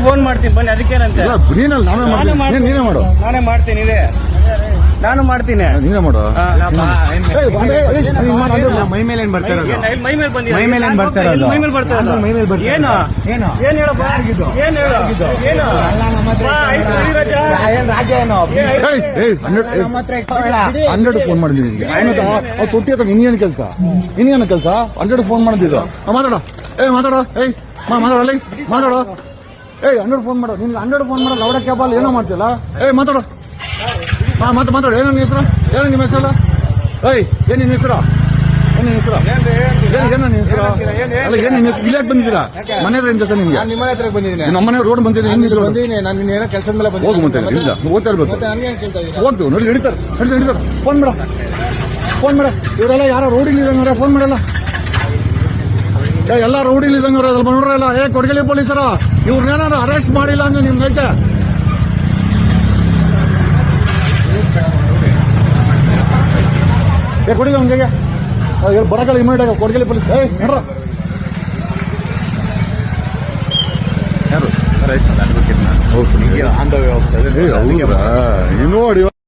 Phone ಮಾಡ್ತೀನಿ ಬನ್ನಿ ಅದಕ್ಕೇನಂತೆ ಇಲ್ಲ ನೀನಲ್ಲ ನಾನೇ ಮಾಡ್ತೀನಿ ನೀನ್- ನೀನೇ ಮಾಡು ನಾನೇ ಮಾಡ್ತೀನಿ ಇದೆ ನಾನು ಮಾಡ್ತೀನಿ ನೀನೇ ಮಾಡು. ಏಯ್, ಬಂದ್ರೆ, ಏಯ್, ನೀನ್ ಮಾಡು, ಅಂದ್ರೆ ಮೈ ಮೇಲೆ ಏನ್ ಬರ್ತಾ ಇರೋದು ಮೈ ಮೇಲೆ ಬಂದಿದೆ ಮೈ ಮೇಲೆ ಏನ್ ಬರ್ತಾ ಇರೋದು? ಮೈ ಮೇಲೆ ಬರ್ತಾ ಇರೋದು ಮೈ ಮೇಲೆ ಬರ್ತಾ ಏನು ಏನು? ಏನ್ ಹೇಳಪ್ಪ ಏನ್ ಹೇಳು ಏನು ಬಾ, ಆಯ್ತು, ಈ ರಾಜ. ಏಯ್, ಏಯ್, ಹನ್ನೆರಡು ಏಯ್. ಹನ್ನೆರಡು ಫೋನ್ ಮಾಡಿದ್ವಿ ನಿನ್ಗೆ ಏನಂತ ಅವ್ರು ತೊಟ್ಟಿ ಹತ್ರ ನಿನ್ಗೇನು ಕೆಲಸ ಇನ್ನೇನು ಕೆಲಸ ಹನ್ನೆರಡು ಫೋನ್ ಮಾಡಿದ್ದು ಮಾತಾಡೋ ಏ ಮಾತಾಡೋ ಏಯ್ ಮಾ ಮಾತಾಡಲ್ಲ ಮಾತಾಡ ಏಯ್ ಹನ್ನೆರಡು ಫೋನ್ ಮಾಡೋ ನಿನ್ಗೆ ಹನ್ನೆರಡು ಫೋನ್ ಮಾಡೋ ಲೌಡ ಕ್ಯಾಬಲ್ಲಿ ಏನೋ ಮಾಡ್ತಿಲ್ಲ ಏಯ್ ಮಾತಾಡು. ಹಾಂ ಮತ್ತೆ ಮಾತಾಡು. ಏನೋ ನಿಮ್ಮ ಹೆಸರು? ಏನೋ ನಿಮ್ಮ ಹೆಸರಲ್ಲ ಏಯ್ ಏನು ನಿನ್ನ ಹೆಸರು? ಏನು ನಿನ್ನ ಹೆಸರು? ಏನು ಏನು ನಿನ್ನ ಹೆಸರು? ಅಲ್ಲ ಏನು ನಿನ್ನ ಹೆಸರು? ಇಲ್ಲಾಕ್ ಬಂದಿದ್ದೀರಾ? ಮನೆ ಹತ್ರ ಏನು ಕೆಲಸ ನಿಮಗೆ? ನಿಮ್ಮ ಹತ್ರ ಬಂದಿದ್ದೀನಿ. ನಮ್ಮ ಮನೆ ರೋಡ್ ಬಂದಿದೆ ಹೆಂಗಿದ್ರು ಬಂದಿದ್ದೀನಿ. ನಾನು ನಿನ್ನ ಏನೋ ಕೆಲಸದ ಮೇಲೆ ಹೋಗು ಮತ್ತೆ ಇಲ್ಲ. ಓದ್ತಾ ಇರ್ಬೇಕು. ಹೋಗ್ತು ನೋಡಿ ಹಿಡಿತಾರೆ ಹಿಡಿದು ಹಿಡಿತಾರೆ ಫೋನ್ ಮಾಡ. ಫೋನ್ ಮಾಡ. ಇವರೆಲ್ಲ ಯಾರೋ ರೋಡಿಗೆ ಇದಂಗವ್ರೆ ಫೋನ್ ಮಾಡಲ್ಲ ಏ ಎಲ್ಲ ರೋಡಿಗೆ ಇದಂಗವ್ರೆ ಅದ್ರಲ್ಲಿ ಬಂದ್ರಲ್ಲ ಏ ಕೊಡಗಲಿ ಪೊಲೀಸರ ಇವ್ರನ್ನೇನಾರು ಅರೆಸ್ಟ್ ಮಾಡಿಲ್ಲ ಅಂದ್ರೆ ನಿಮ್ಗೆ ಐತೆ ಏ ಕೊಡಿಲ್ಲ ಅವ್ನಿಗೆ ಬರಕಲ್ಲ ಇಮಿಡಿಯೇಟ್ ಕೊಡಗಲಿ ಪೊಲೀಸ್ ಏ ನೋಡ್ರ ಯಾರು ಆನ್ ದ ವೇ ಹೋಗ್ತಾ ಏ ಹೌದಾ ನೀನು ನೋಡಿ